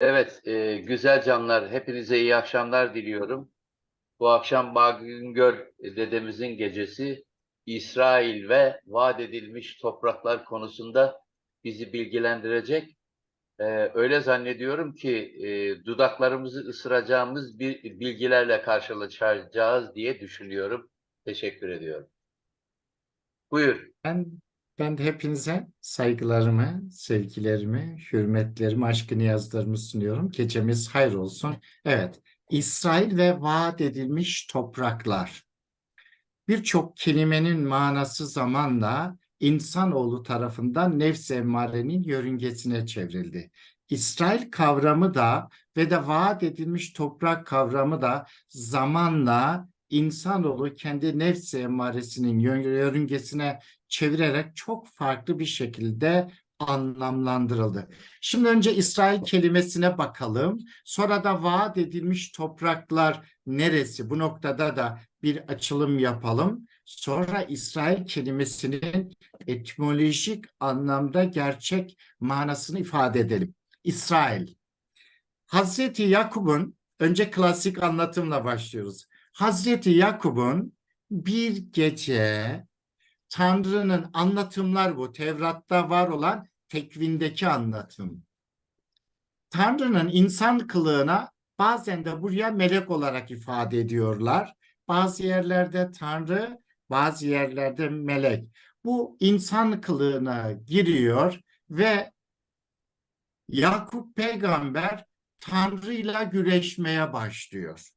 Evet, e, güzel canlar, hepinize iyi akşamlar diliyorum. Bu akşam Güngör dedemizin gecesi İsrail ve vaat edilmiş topraklar konusunda bizi bilgilendirecek. E, öyle zannediyorum ki e, dudaklarımızı ısıracağımız bir bilgilerle karşılaşacağız diye düşünüyorum. Teşekkür ediyorum. Buyur. Ben ben de hepinize saygılarımı, sevgilerimi, hürmetlerimi, aşkı niyazlarımı sunuyorum. Gecemiz hayır olsun. Evet, İsrail ve vaat edilmiş topraklar. Birçok kelimenin manası zamanla insanoğlu tarafından nefs emmarenin yörüngesine çevrildi. İsrail kavramı da ve de vaat edilmiş toprak kavramı da zamanla insanoğlu kendi nefs emmaresinin yörüngesine çevirerek çok farklı bir şekilde anlamlandırıldı. Şimdi önce İsrail kelimesine bakalım. Sonra da vaat edilmiş topraklar neresi? Bu noktada da bir açılım yapalım. Sonra İsrail kelimesinin etimolojik anlamda gerçek manasını ifade edelim. İsrail. Hazreti Yakup'un önce klasik anlatımla başlıyoruz. Hazreti Yakup'un bir gece Tanrı'nın anlatımlar bu. Tevrat'ta var olan tekvindeki anlatım. Tanrı'nın insan kılığına bazen de buraya melek olarak ifade ediyorlar. Bazı yerlerde Tanrı, bazı yerlerde melek. Bu insan kılığına giriyor ve Yakup peygamber Tanrı'yla güreşmeye başlıyor.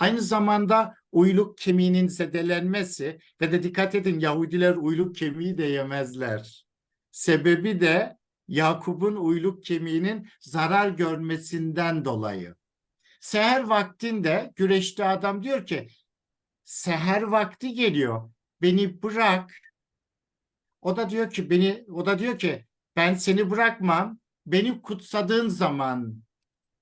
Aynı zamanda uyluk kemiğinin zedelenmesi ve de dikkat edin Yahudiler uyluk kemiği de yemezler. Sebebi de Yakup'un uyluk kemiğinin zarar görmesinden dolayı. Seher vaktinde güreşte adam diyor ki seher vakti geliyor. Beni bırak. O da diyor ki beni o da diyor ki ben seni bırakmam. Beni kutsadığın zaman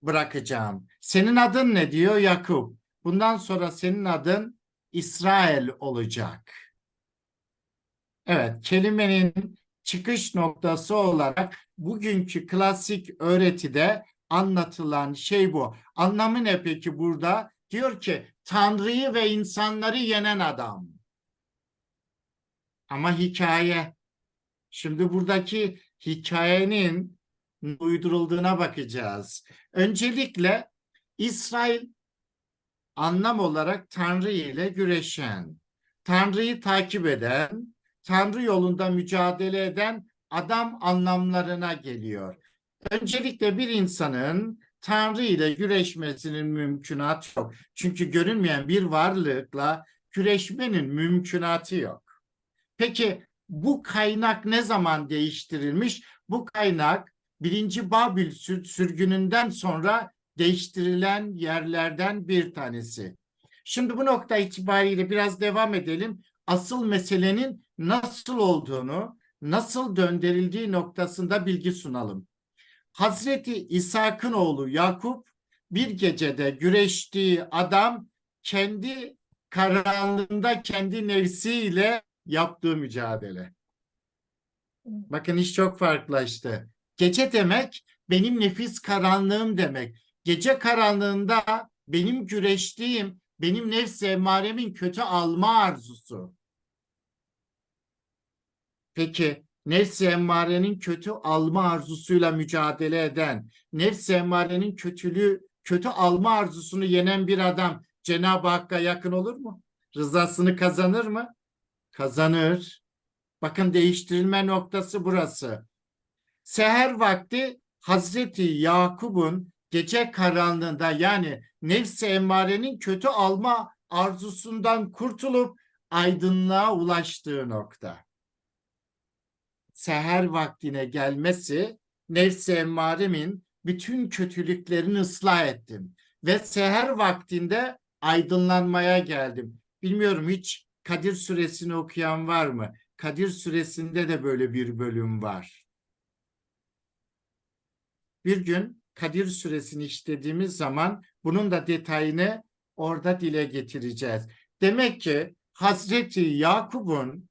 bırakacağım. Senin adın ne diyor Yakup? Bundan sonra senin adın İsrail olacak. Evet, kelimenin çıkış noktası olarak bugünkü klasik öğretide anlatılan şey bu. Anlamı ne peki burada? Diyor ki Tanrı'yı ve insanları yenen adam. Ama hikaye. Şimdi buradaki hikayenin uydurulduğuna bakacağız. Öncelikle İsrail anlam olarak Tanrı ile güreşen, Tanrı'yı takip eden, Tanrı yolunda mücadele eden adam anlamlarına geliyor. Öncelikle bir insanın Tanrı ile güreşmesinin mümkünatı yok. Çünkü görünmeyen bir varlıkla güreşmenin mümkünatı yok. Peki bu kaynak ne zaman değiştirilmiş? Bu kaynak birinci Babil sürgününden sonra değiştirilen yerlerden bir tanesi. Şimdi bu nokta itibariyle biraz devam edelim. Asıl meselenin nasıl olduğunu, nasıl döndürüldüğü noktasında bilgi sunalım. Hazreti İshak'ın oğlu Yakup bir gecede güreştiği adam kendi karanlığında kendi nefsiyle yaptığı mücadele. Bakın iş çok farklılaştı. Gece demek benim nefis karanlığım demek. Gece karanlığında benim güreştiğim, benim nefs emmaremin kötü alma arzusu. Peki nefs emmarenin kötü alma arzusuyla mücadele eden, nefs emmarenin kötülüğü, kötü alma arzusunu yenen bir adam Cenab-ı Hakk'a yakın olur mu? Rızasını kazanır mı? Kazanır. Bakın değiştirilme noktası burası. Seher vakti Hazreti Yakup'un gece karanlığında yani nefsi emmarenin kötü alma arzusundan kurtulup aydınlığa ulaştığı nokta. Seher vaktine gelmesi nefsi emmaremin bütün kötülüklerini ıslah ettim ve seher vaktinde aydınlanmaya geldim. Bilmiyorum hiç Kadir suresini okuyan var mı? Kadir suresinde de böyle bir bölüm var. Bir gün Kadir suresini işlediğimiz zaman bunun da detayını orada dile getireceğiz. Demek ki Hazreti Yakup'un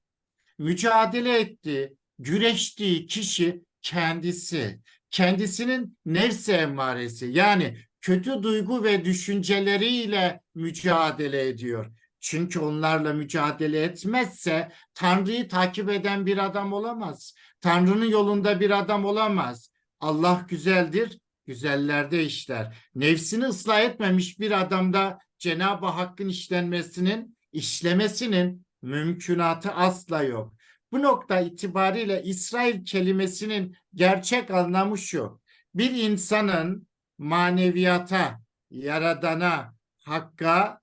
mücadele ettiği, güreştiği kişi kendisi. kendisinin nefs emmaresi yani kötü duygu ve düşünceleriyle mücadele ediyor. Çünkü onlarla mücadele etmezse Tanrı'yı takip eden bir adam olamaz. Tanrı'nın yolunda bir adam olamaz. Allah güzeldir, güzellerde işler. Nefsini ıslah etmemiş bir adamda Cenab-ı Hakk'ın işlenmesinin, işlemesinin mümkünatı asla yok. Bu nokta itibariyle İsrail kelimesinin gerçek anlamı şu. Bir insanın maneviyata, yaradana, hakka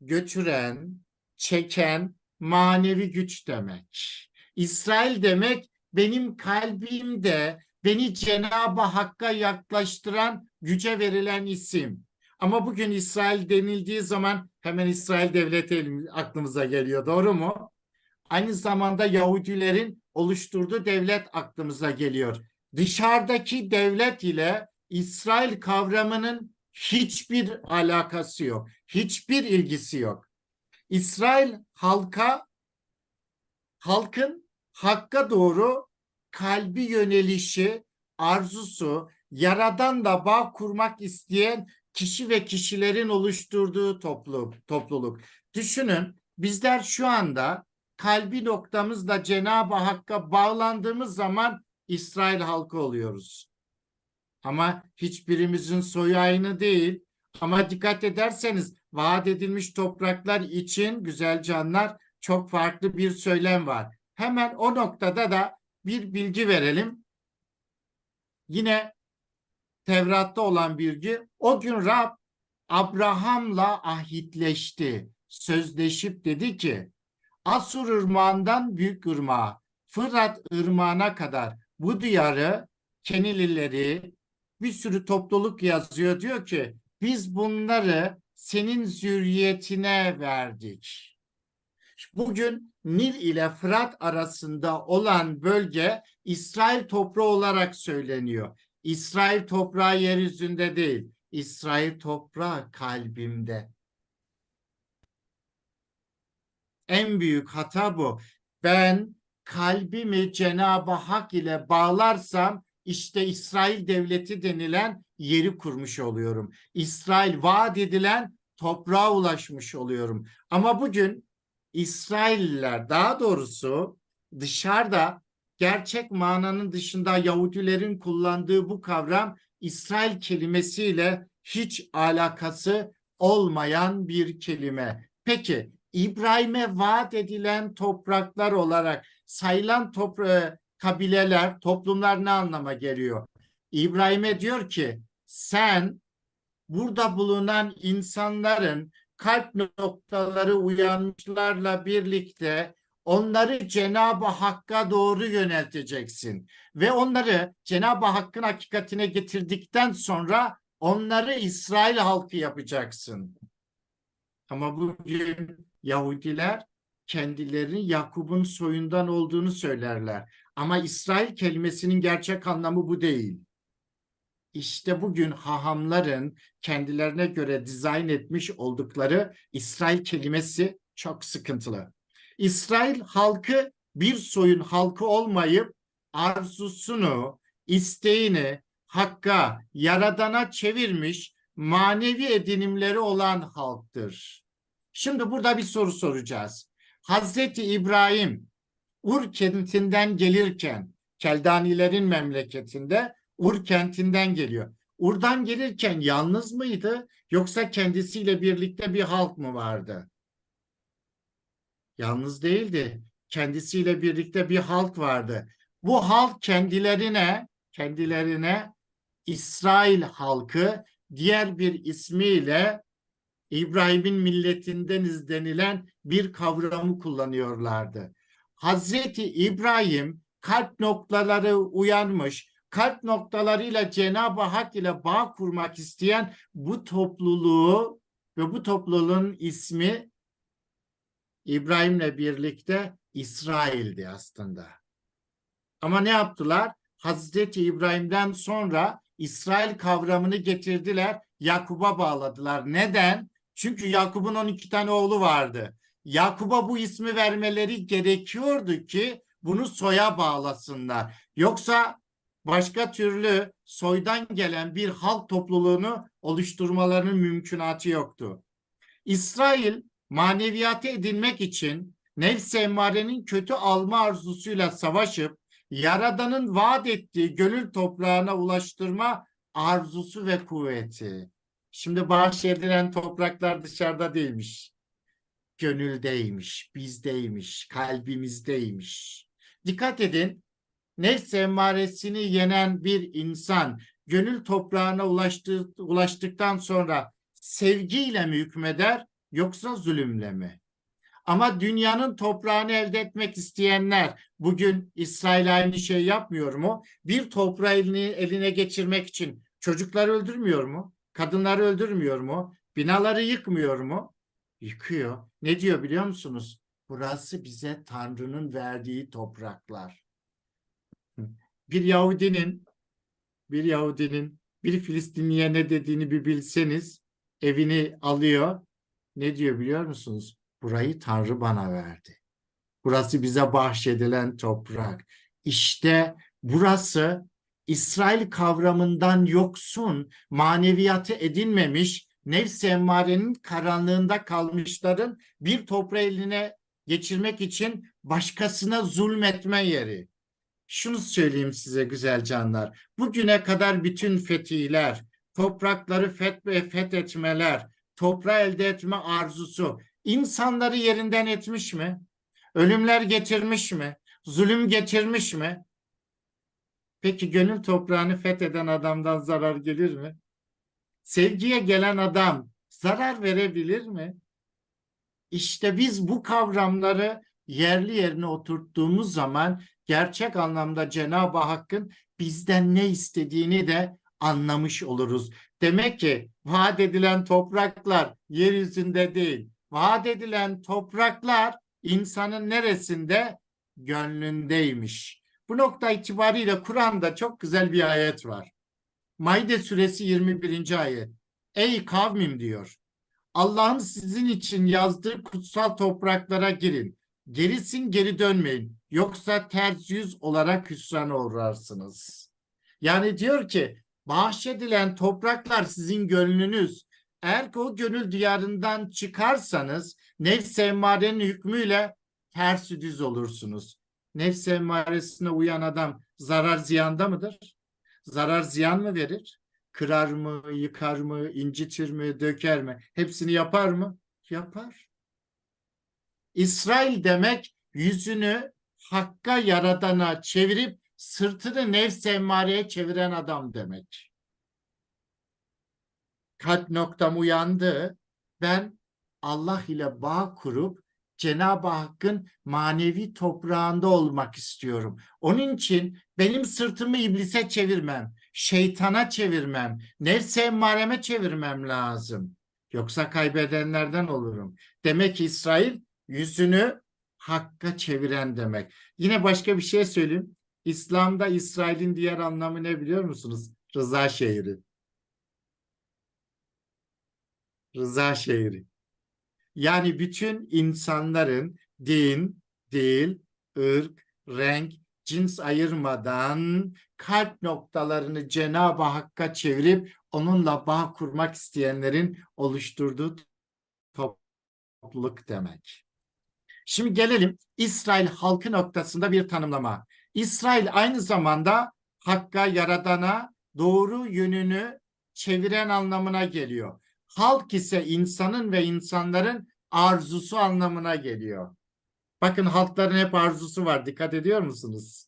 götüren, çeken manevi güç demek. İsrail demek benim kalbimde beni Cenab-ı Hakk'a yaklaştıran güce verilen isim. Ama bugün İsrail denildiği zaman hemen İsrail devleti aklımıza geliyor. Doğru mu? Aynı zamanda Yahudilerin oluşturduğu devlet aklımıza geliyor. Dışarıdaki devlet ile İsrail kavramının hiçbir alakası yok. Hiçbir ilgisi yok. İsrail halka halkın hakka doğru kalbi yönelişi, arzusu, yaradanla bağ kurmak isteyen kişi ve kişilerin oluşturduğu topluluk, topluluk. Düşünün bizler şu anda kalbi noktamızla Cenab-ı Hakk'a bağlandığımız zaman İsrail halkı oluyoruz. Ama hiçbirimizin soyu aynı değil. Ama dikkat ederseniz vaat edilmiş topraklar için güzel canlar çok farklı bir söylem var. Hemen o noktada da bir bilgi verelim. Yine Tevrat'ta olan bilgi. O gün Rab Abraham'la ahitleşti. Sözleşip dedi ki Asur ırmağından büyük ırmağa, Fırat ırmağına kadar bu diyarı Kenilileri bir sürü topluluk yazıyor. Diyor ki biz bunları senin zürriyetine verdik. Bugün Nil ile Fırat arasında olan bölge İsrail toprağı olarak söyleniyor. İsrail toprağı yeryüzünde değil. İsrail toprağı kalbimde. En büyük hata bu. Ben kalbimi Cenab-ı Hak ile bağlarsam işte İsrail devleti denilen yeri kurmuş oluyorum. İsrail vaat edilen toprağa ulaşmış oluyorum. Ama bugün İsrailliler daha doğrusu dışarıda gerçek mananın dışında Yahudilerin kullandığı bu kavram İsrail kelimesiyle hiç alakası olmayan bir kelime. Peki İbrahim'e vaat edilen topraklar olarak sayılan topra kabileler, toplumlar ne anlama geliyor? İbrahim'e diyor ki sen burada bulunan insanların kalp noktaları uyanmışlarla birlikte onları Cenab-ı Hakk'a doğru yönelteceksin. Ve onları Cenab-ı Hakk'ın hakikatine getirdikten sonra onları İsrail halkı yapacaksın. Ama bugün Yahudiler kendilerinin Yakup'un soyundan olduğunu söylerler. Ama İsrail kelimesinin gerçek anlamı bu değil. İşte bugün hahamların kendilerine göre dizayn etmiş oldukları İsrail kelimesi çok sıkıntılı. İsrail halkı bir soyun halkı olmayıp arzusunu, isteğini Hakk'a, Yaradan'a çevirmiş manevi edinimleri olan halktır. Şimdi burada bir soru soracağız. Hazreti İbrahim Ur kentinden gelirken Keldanilerin memleketinde Ur kentinden geliyor. Ur'dan gelirken yalnız mıydı yoksa kendisiyle birlikte bir halk mı vardı? Yalnız değildi. Kendisiyle birlikte bir halk vardı. Bu halk kendilerine kendilerine İsrail halkı diğer bir ismiyle İbrahim'in milletindeniz denilen bir kavramı kullanıyorlardı. Hazreti İbrahim kalp noktaları uyanmış, kalp noktalarıyla Cenab-ı Hak ile bağ kurmak isteyen bu topluluğu ve bu topluluğun ismi İbrahim'le birlikte İsrail'di aslında. Ama ne yaptılar? Hazreti İbrahim'den sonra İsrail kavramını getirdiler, Yakub'a bağladılar. Neden? Çünkü Yakup'un 12 tane oğlu vardı. Yakup'a bu ismi vermeleri gerekiyordu ki bunu soya bağlasınlar. Yoksa başka türlü soydan gelen bir halk topluluğunu oluşturmalarının mümkünatı yoktu. İsrail maneviyatı edinmek için nefs-i emmarenin kötü alma arzusuyla savaşıp Yaradan'ın vaat ettiği gönül toprağına ulaştırma arzusu ve kuvveti. Şimdi bahşedilen topraklar dışarıda değilmiş. Gönüldeymiş, bizdeymiş, kalbimizdeymiş. Dikkat edin, nefs emmaresini yenen bir insan gönül toprağına ulaştığı, ulaştıktan sonra sevgiyle mi hükmeder yoksa zulümle mi? Ama dünyanın toprağını elde etmek isteyenler bugün İsrail aynı şey yapmıyor mu? Bir toprağı eline, eline geçirmek için çocukları öldürmüyor mu? Kadınları öldürmüyor mu? Binaları yıkmıyor mu? Yıkıyor. Ne diyor biliyor musunuz? Burası bize Tanrı'nın verdiği topraklar. Bir Yahudinin bir Yahudinin bir Filistinliye ne dediğini bir bilseniz evini alıyor. Ne diyor biliyor musunuz? Burayı Tanrı bana verdi. Burası bize bahşedilen toprak. İşte burası İsrail kavramından yoksun, maneviyatı edinmemiş, nefs-i emmarenin karanlığında kalmışların bir toprağı eline geçirmek için başkasına zulmetme yeri. Şunu söyleyeyim size güzel canlar. Bugüne kadar bütün fetihler, toprakları feth fethetmeler, toprağı elde etme arzusu insanları yerinden etmiş mi? Ölümler getirmiş mi? Zulüm getirmiş mi? Peki gönül toprağını fetheden adamdan zarar gelir mi? Sevgiye gelen adam zarar verebilir mi? İşte biz bu kavramları yerli yerine oturttuğumuz zaman gerçek anlamda Cenab-ı Hakk'ın bizden ne istediğini de anlamış oluruz. Demek ki vaat edilen topraklar yeryüzünde değil. Vaat edilen topraklar insanın neresinde? Gönlündeymiş. Bu nokta itibariyle Kur'an'da çok güzel bir ayet var. Maide suresi 21. ayet. Ey kavmim diyor. Allah'ın sizin için yazdığı kutsal topraklara girin. Gerisin geri dönmeyin. Yoksa ters yüz olarak hüsrana uğrarsınız. Yani diyor ki bahşedilen topraklar sizin gönlünüz. Eğer ki o gönül diyarından çıkarsanız nefs emmarenin hükmüyle ters düz olursunuz. Nefs emmaresine uyan adam zarar ziyanda mıdır? Zarar ziyan mı verir? Kırar mı, yıkar mı, incitir mi, döker mi? Hepsini yapar mı? Yapar. İsrail demek yüzünü Hakk'a yaradana çevirip sırtını nefs emmareye çeviren adam demek. Kalp noktam uyandı. Ben Allah ile bağ kurup Cenab-ı Hakk'ın manevi toprağında olmak istiyorum. Onun için benim sırtımı iblise çevirmem, şeytana çevirmem, nefs emmareme çevirmem lazım. Yoksa kaybedenlerden olurum. Demek ki İsrail yüzünü Hakk'a çeviren demek. Yine başka bir şey söyleyeyim. İslam'da İsrail'in diğer anlamı ne biliyor musunuz? Rıza şehri. Rıza şehri. Yani bütün insanların din, dil, ırk, renk, cins ayırmadan kalp noktalarını Cenab-ı Hakk'a çevirip onunla bağ kurmak isteyenlerin oluşturduğu topluluk demek. Şimdi gelelim İsrail halkı noktasında bir tanımlama. İsrail aynı zamanda Hakk'a, Yaradan'a doğru yönünü çeviren anlamına geliyor. Halk ise insanın ve insanların arzusu anlamına geliyor. Bakın halkların hep arzusu var. Dikkat ediyor musunuz?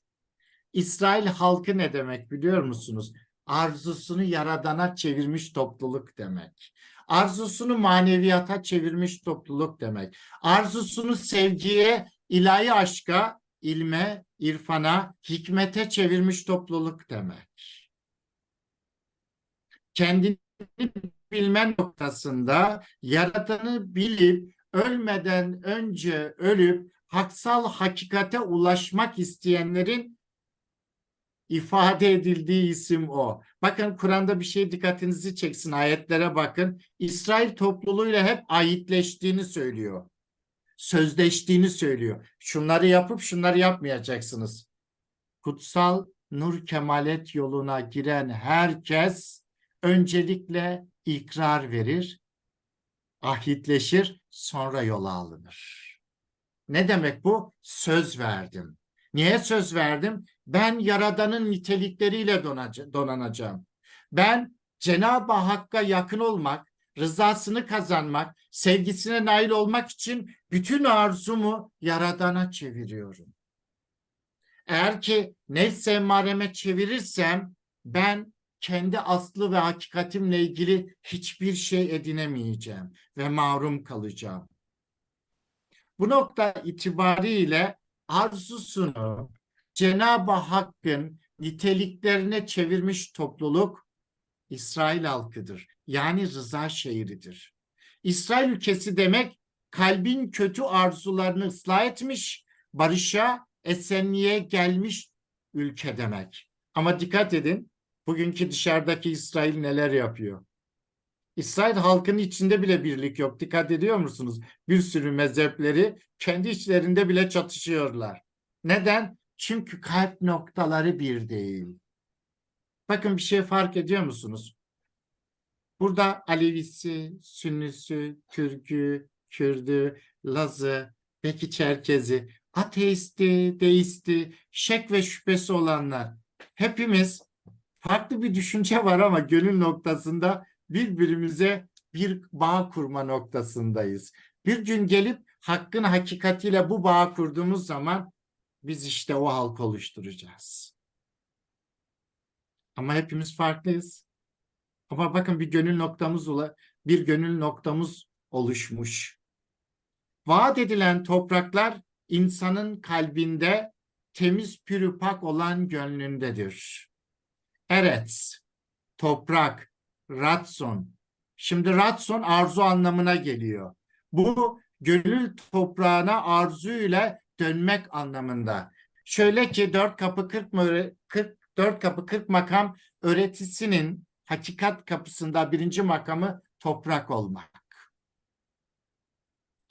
İsrail halkı ne demek biliyor musunuz? Arzusunu yaradana çevirmiş topluluk demek. Arzusunu maneviyata çevirmiş topluluk demek. Arzusunu sevgiye, ilahi aşka, ilme, irfana, hikmete çevirmiş topluluk demek. Kendini bilme noktasında yaratanı bilip ölmeden önce ölüp haksal hakikate ulaşmak isteyenlerin ifade edildiği isim o. Bakın Kur'an'da bir şey dikkatinizi çeksin ayetlere bakın. İsrail topluluğuyla hep aitleştiğini söylüyor. Sözleştiğini söylüyor. Şunları yapıp şunları yapmayacaksınız. Kutsal nur kemalet yoluna giren herkes öncelikle ikrar verir, ahitleşir, sonra yola alınır. Ne demek bu? Söz verdim. Niye söz verdim? Ben Yaradan'ın nitelikleriyle donanacağım. Ben Cenab-ı Hakk'a yakın olmak, rızasını kazanmak, sevgisine nail olmak için bütün arzumu Yaradan'a çeviriyorum. Eğer ki nefs emmareme çevirirsem ben kendi aslı ve hakikatimle ilgili hiçbir şey edinemeyeceğim ve mahrum kalacağım. Bu nokta itibariyle arzusunu Cenab-ı Hakk'ın niteliklerine çevirmiş topluluk İsrail halkıdır. Yani rıza şehridir. İsrail ülkesi demek kalbin kötü arzularını ıslah etmiş, barışa, esenliğe gelmiş ülke demek. Ama dikkat edin, bugünkü dışarıdaki İsrail neler yapıyor? İsrail halkının içinde bile birlik yok. Dikkat ediyor musunuz? Bir sürü mezhepleri kendi içlerinde bile çatışıyorlar. Neden? Çünkü kalp noktaları bir değil. Bakın bir şey fark ediyor musunuz? Burada Alevisi, Sünnisi, Türk'ü, Kürdü, Lazı, belki Çerkezi, ateisti, deisti, şek ve şüphesi olanlar. Hepimiz farklı bir düşünce var ama gönül noktasında birbirimize bir bağ kurma noktasındayız. Bir gün gelip hakkın hakikatiyle bu bağı kurduğumuz zaman biz işte o halk oluşturacağız. Ama hepimiz farklıyız. Ama bakın bir gönül noktamız ola, bir gönül noktamız oluşmuş. Vaat edilen topraklar insanın kalbinde temiz pürü pak olan gönlündedir. Evet, toprak, ratson. Şimdi ratson arzu anlamına geliyor. Bu gönül toprağına arzuyla dönmek anlamında. Şöyle ki dört kapı 40 mı 40 dört kapı 40 makam öğretisinin hakikat kapısında birinci makamı toprak olmak.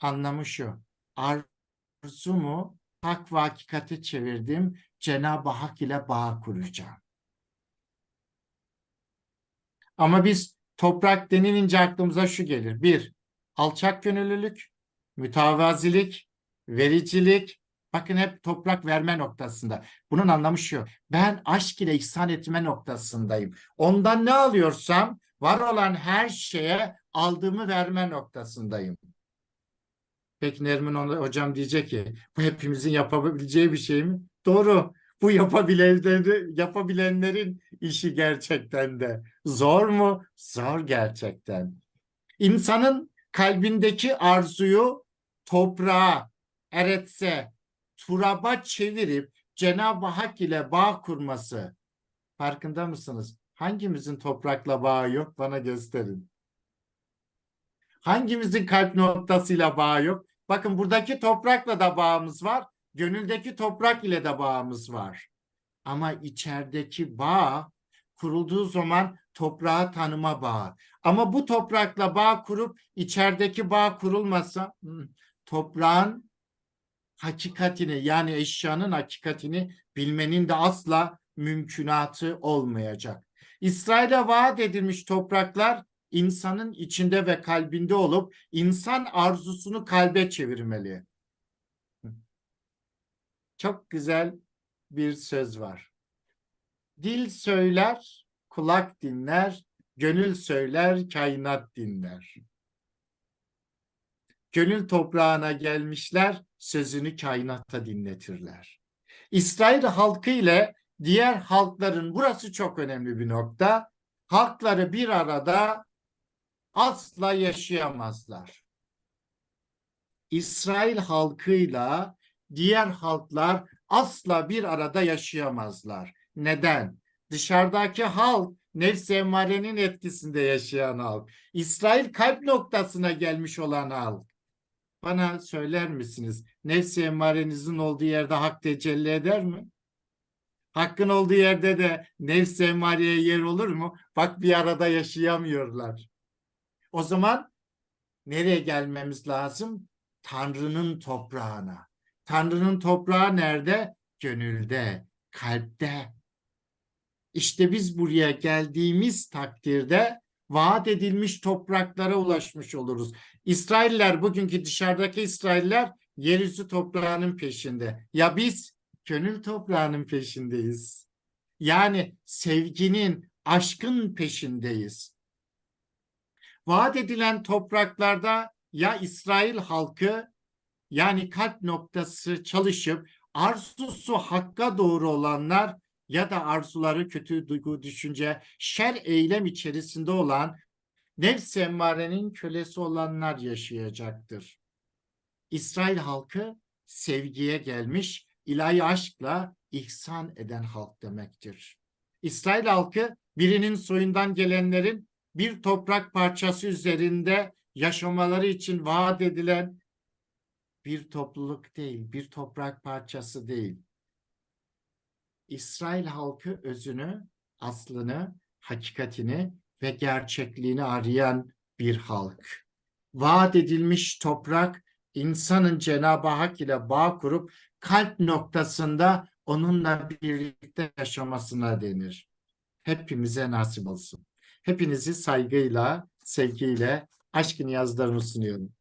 Anlamı şu. Arzumu hak ve hakikate çevirdim. Cenab-ı Hak ile bağ kuracağım. Ama biz toprak denilince aklımıza şu gelir. Bir, alçak gönüllülük, mütevazilik, vericilik. Bakın hep toprak verme noktasında. Bunun anlamı şu. Ben aşk ile ihsan etme noktasındayım. Ondan ne alıyorsam var olan her şeye aldığımı verme noktasındayım. Peki Nermin hocam diyecek ki bu hepimizin yapabileceği bir şey mi? Doğru. Bu yapabilenlerin, yapabilenlerin işi gerçekten de. Zor mu? Zor gerçekten. İnsanın kalbindeki arzuyu toprağa, eretse, turaba çevirip Cenab-ı Hak ile bağ kurması. Farkında mısınız? Hangimizin toprakla bağı yok? Bana gösterin. Hangimizin kalp noktasıyla bağı yok? Bakın buradaki toprakla da bağımız var. Gönüldeki toprak ile de bağımız var. Ama içerideki bağ kurulduğu zaman toprağı tanıma bağı. Ama bu toprakla bağ kurup içerideki bağ kurulmasa hmm, toprağın hakikatini yani eşyanın hakikatini bilmenin de asla mümkünatı olmayacak. İsrail'e vaat edilmiş topraklar insanın içinde ve kalbinde olup insan arzusunu kalbe çevirmeli. Çok güzel bir söz var. Dil söyler, kulak dinler, gönül söyler, kainat dinler. Gönül toprağına gelmişler, sözünü kainata dinletirler. İsrail halkı ile diğer halkların, burası çok önemli bir nokta, halkları bir arada asla yaşayamazlar. İsrail halkıyla diğer halklar asla bir arada yaşayamazlar. Neden? Dışarıdaki halk nefs emmarenin etkisinde yaşayan halk. İsrail kalp noktasına gelmiş olan halk. Bana söyler misiniz? Nefs emmarenizin olduğu yerde hak tecelli eder mi? Hakkın olduğu yerde de nefs emmareye yer olur mu? Bak bir arada yaşayamıyorlar. O zaman nereye gelmemiz lazım? Tanrı'nın toprağına. Tanrı'nın toprağı nerede? Gönülde, kalpte. İşte biz buraya geldiğimiz takdirde vaat edilmiş topraklara ulaşmış oluruz. İsrailler bugünkü dışarıdaki İsrailler yeryüzü toprağının peşinde. Ya biz gönül toprağının peşindeyiz. Yani sevginin, aşkın peşindeyiz. Vaat edilen topraklarda ya İsrail halkı yani kalp noktası çalışıp arzusu hakka doğru olanlar ya da arzuları kötü duygu, düşünce, şer eylem içerisinde olan nefs emmarenin kölesi olanlar yaşayacaktır. İsrail halkı sevgiye gelmiş, ilahi aşkla ihsan eden halk demektir. İsrail halkı birinin soyundan gelenlerin bir toprak parçası üzerinde yaşamaları için vaat edilen bir topluluk değil, bir toprak parçası değil. İsrail halkı özünü, aslını, hakikatini ve gerçekliğini arayan bir halk. Vaat edilmiş toprak insanın Cenab-ı Hak ile bağ kurup kalp noktasında onunla birlikte yaşamasına denir. Hepimize nasip olsun. Hepinizi saygıyla, sevgiyle, aşkın yazlarını sunuyorum.